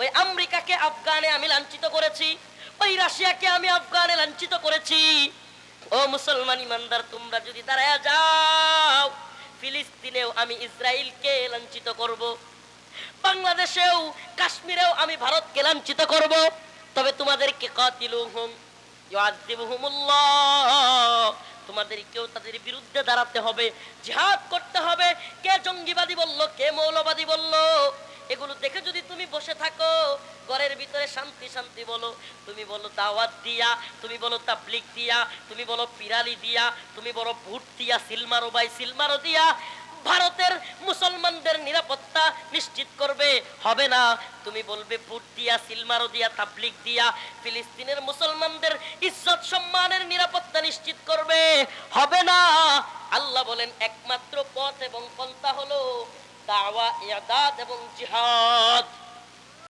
ওই আমেরিকাকে, আফগানে আমি লাঞ্ছিত করেছি। ওই রাশিয়াকে আমি আফগানে লাঞ্ছিত করেছি। ও মুসলমান ইমানদার, তোমরা যদি দাঁড়ায় যাও, ফিলিস্তিনেও আমি ইসরায়েলকে লাঞ্ছিত করব। বাংলাদেশেও, কাশ্মীরেও আমি ভারতকে লাঞ্ছিত করব। তবে তোমাদেরকে কাতিলুহুম তোমাদেরকেও তাদের বিরুদ্ধে দাঁড়াতে হবে, জিহাদ করতে হবে। কে জঙ্গিবাদী বলল, কে মৌলবাদী বলল, এগুলো দেখে যদি থাকো। ঘরের ভিতরে শান্তি শান্তি বলো। তুমি বলো দাওয়াত দিয়া, তুমি বলো তাবলিক দিয়া, তুমি বলো পিরালি দিয়া, তুমি বলো ভুট দিয়া, সিলমারো বাই সিলমারো দিয়া। ভারতের মুসলমানদের নিরাপত্তা নিশ্চিত করবে, হবে না। তুমি বলবে ভোট দিয়া, সিলমারো দিয়া তাবলিক দিয়া। ফিলিস্তিনের মুসলমানদের ইজ্জত, সম্মানের নিরাপত্তা নিশ্চিত করবে, হবে না। আল্লাহ বলেন, একমাত্র পথ এবং পন্থা হলো দাওয়া ইয়াদাত এবং জিহাদ।